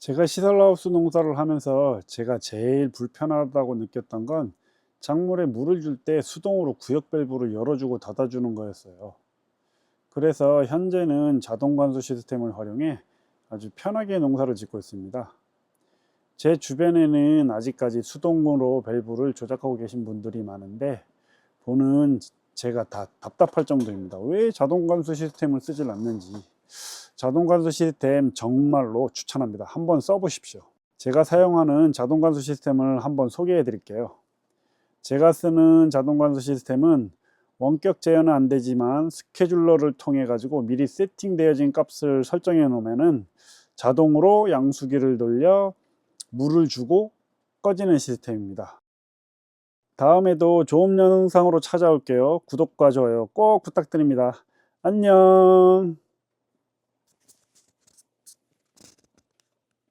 제가 시설하우스 농사를 하면서 제가 제일 불편하다고 느꼈던 건 작물에 물을 줄 때 수동으로 구역 밸브를 열어주고 닫아주는 거였어요. 그래서 현재는 자동 관수 시스템을 활용해 아주 편하게 농사를 짓고 있습니다. 제 주변에는 아직까지 수동으로 밸브를 조작하고 계신 분들이 많은데 보는 제가 다 답답할 정도입니다. 왜 자동 관수 시스템을 쓰질 않는지. 자동 관수 시스템 정말로 추천합니다. 한번 써보십시오. 제가 사용하는 자동 관수 시스템을 한번 소개해 드릴게요. 제가 쓰는 자동 관수 시스템은 원격 제어는 안 되지만 스케줄러를 통해 가지고 미리 세팅되어진 값을 설정해 놓으면은 자동으로 양수기를 돌려 물을 주고 꺼지는 시스템입니다. 다음에도 좋은 영상으로 찾아올게요. 구독과 좋아요 꼭 부탁드립니다. 안녕.